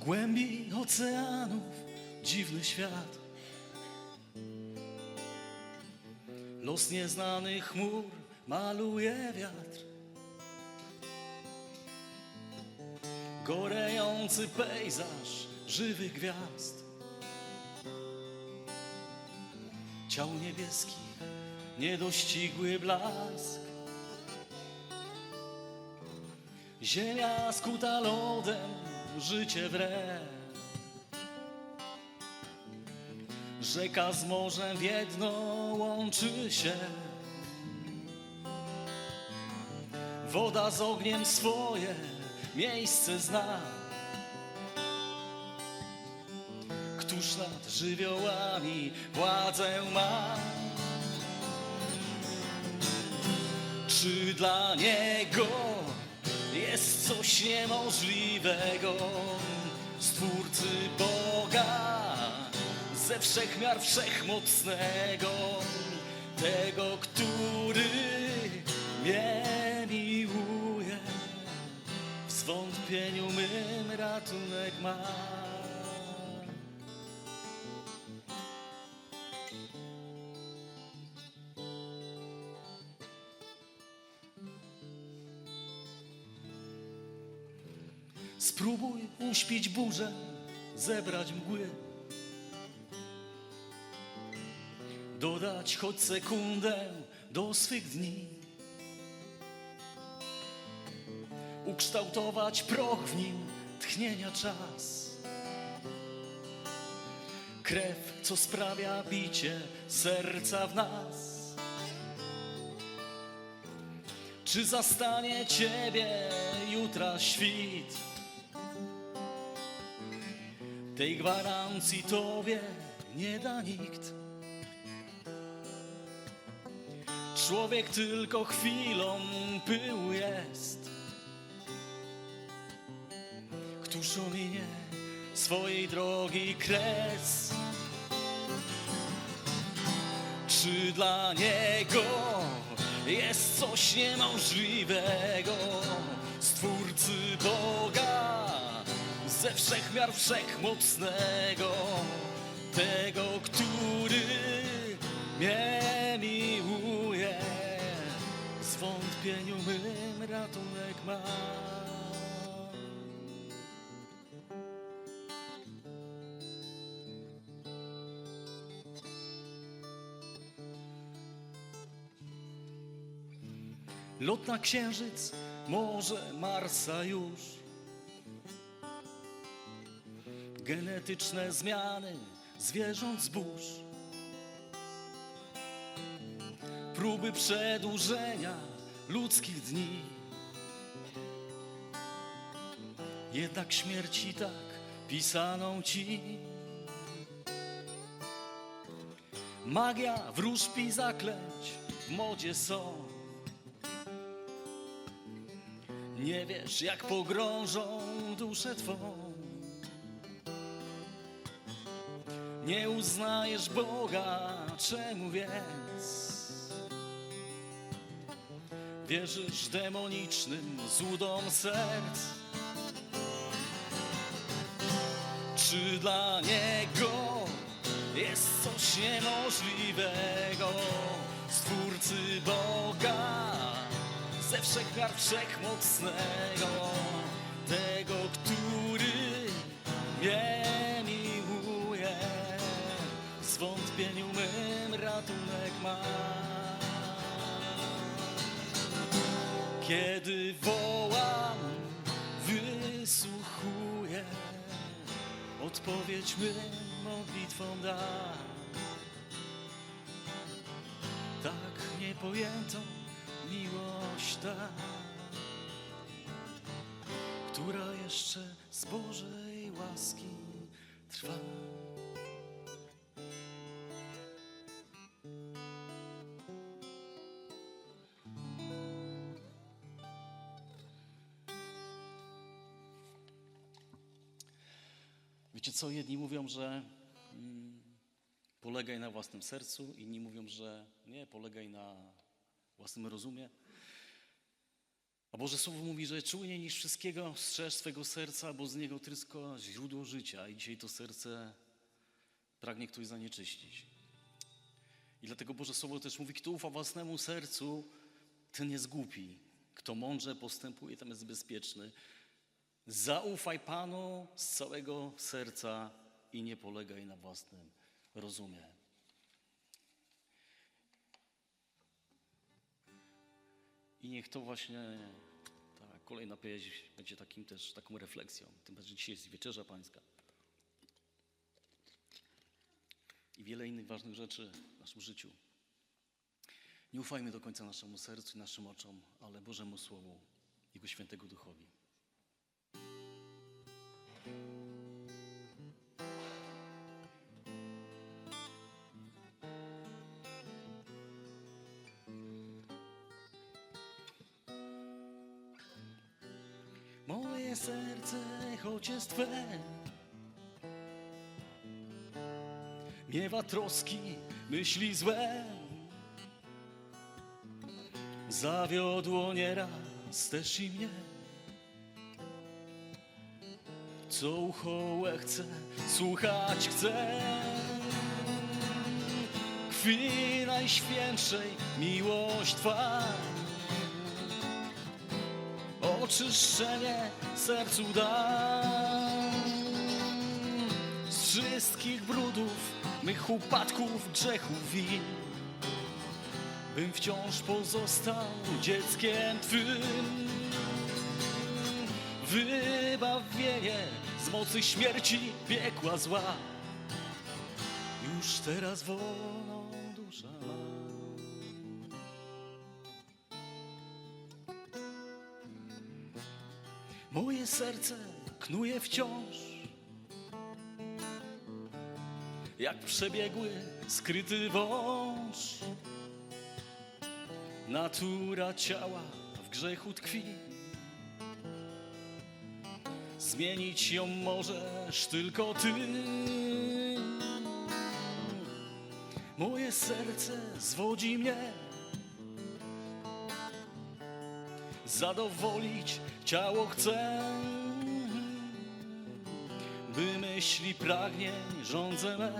głębi oceanów dziwny świat. Los nieznanych chmur maluje wiatr. Gorejący pejzaż żywych gwiazd. Ciał niebieskich, niedościgły blask. Ziemia skuta lodem, życie wre. Rzeka z morzem w jedno łączy się. Woda z ogniem swoje miejsce zna. Któż nad żywiołami władzę ma? Czy dla niego jest coś niemożliwego? Stwórcy Boga ze wszechmiar wszechmocnego, tego, który mnie miłuje. W zwątpieniu mym ratunek ma. Uśpić burzę, zebrać mgły. Dodać choć sekundę do swych dni. Ukształtować proch w nim tchnienia czas. Krew, co sprawia bicie serca w nas. Czy zastanie ciebie jutra świt? Tej gwarancji tobie nie da nikt. Człowiek tylko chwilą pył jest. Któż ominie swojej drogi kres? Czy dla niego jest coś niemożliwego? Stwórcy Boga ze wszechmiar wszechmocnego, tego, który mnie miłuje. Zwątpieniu mym ratunek ma. Lot na księżyc, może Marsa już. Genetyczne zmiany zwierząt zbóż. Próby przedłużenia ludzkich dni. Jednak śmierci tak pisaną ci. Magia, wróżb i zaklęć w modzie są. Nie wiesz, jak pogrążą duszę twą. Nie uznajesz Boga, czemu więc? Wierzysz demonicznym złudom serc? Czy dla Niego jest coś niemożliwego? Stwórcy Boga ze wszechmiar wszechmocnego, Kiedy wołam, wysłuchuję, odpowiedź mym modlitwą da. Tak niepojętą miłość która jeszcze z Bożej łaski trwa. Wiecie co, jedni mówią, że mm, polegaj na własnym sercu, inni mówią, że nie, polegaj na własnym rozumie. A Boże Słowo mówi, że czujniej niż wszystkiego strzeż swego serca, bo z niego tryska źródło życia. I dzisiaj to serce pragnie ktoś zanieczyścić. I dlatego Boże Słowo też mówi, kto ufa własnemu sercu, ten jest głupi. Kto mądrze postępuje, ten jest bezpieczny. Zaufaj Panu z całego serca i nie polegaj na własnym rozumie. I niech to właśnie ta kolejna pieśń będzie takim też taką refleksją. Tym bardziej dzisiaj jest wieczerza pańska. I wiele innych ważnych rzeczy w naszym życiu. Nie ufajmy do końca naszemu sercu i naszym oczom, ale Bożemu Słowu, Jego Świętego Duchowi. Serce, choć jest Twe, miewa troski, myśli złe. Zawiodło nieraz też i mnie, co ucho chce, słuchać chce. Krwi najświętszej miłość Twa oczyszczenie sercu dam. Z wszystkich brudów, mych upadków, grzechów win, bym wciąż pozostał dzieckiem Twym. Wybawienie z mocy śmierci, piekła zła, już teraz wolną dusza. Serce knuje wciąż. Jak przebiegły, skryty wąż. Natura ciała w grzechu tkwi. Zmienić ją możesz tylko Ty. Moje serce zwodzi mnie zadowolić ciało chcę, by myśli pragnień rządzę me.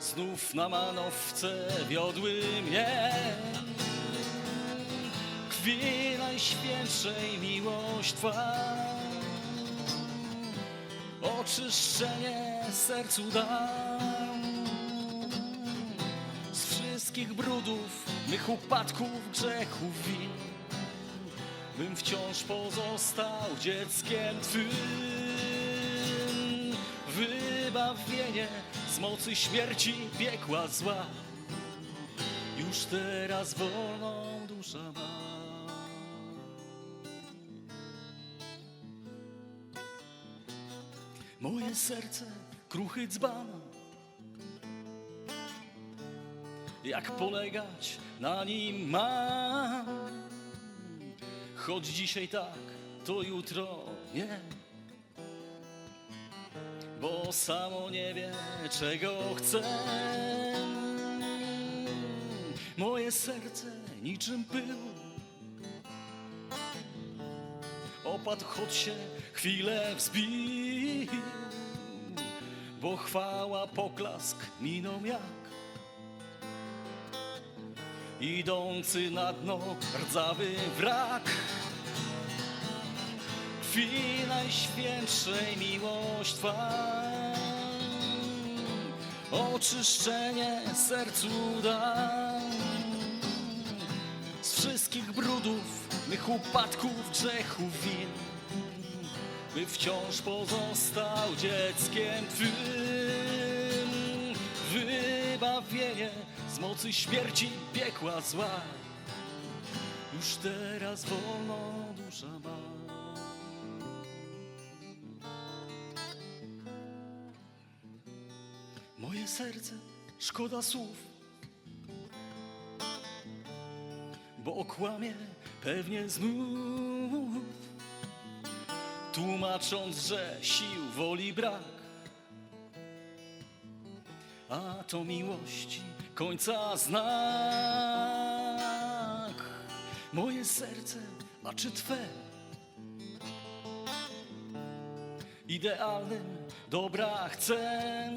Znów na manowce wiodły mnie. Krwi najświętszej miłość Twa, oczyszczenie sercu dam wszystkich brudów, mych upadków, grzechów win, bym wciąż pozostał dzieckiem Twym. Wybawienie z mocy śmierci, piekła zła, już teraz wolną dusza ma. Moje serce kruchy dzban, jak polegać na nim mam. Choć dzisiaj tak, to jutro nie. Bo samo nie wie, czego chce. Moje serce niczym pył. Opadł, choć się chwilę wzbił. Bo chwała, poklask miną jak idący na dno rdzawy wrak. Krwi najświętszej miłość Twa, oczyszczenie sercu dam. Z wszystkich brudów, mych upadków, grzechów win, by wciąż pozostał dzieckiem Twym. Wybawienie z mocy śmierci, piekła zła, już teraz wolną dusza ma. Moje serce szkoda słów, bo okłamie pewnie znów, tłumacząc, że sił woli brak. A to miłości końca znak. moje serce, a czy Twe? Idealnym dobra chcę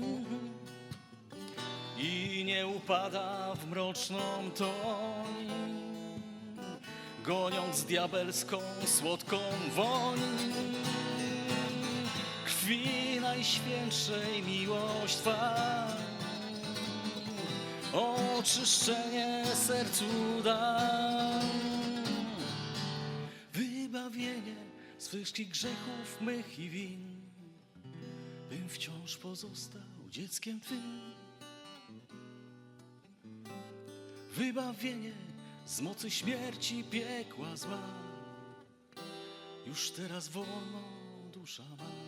i nie upada w mroczną toń, goniąc diabelską, słodką woń. Krwi najświętszej miłość Twa, oczyszczenie sercu dam, wybawienie z wszystkich grzechów mych i win, bym wciąż pozostał dzieckiem Twym. Wybawienie z mocy śmierci piekła zła, już teraz wolną dusza ma.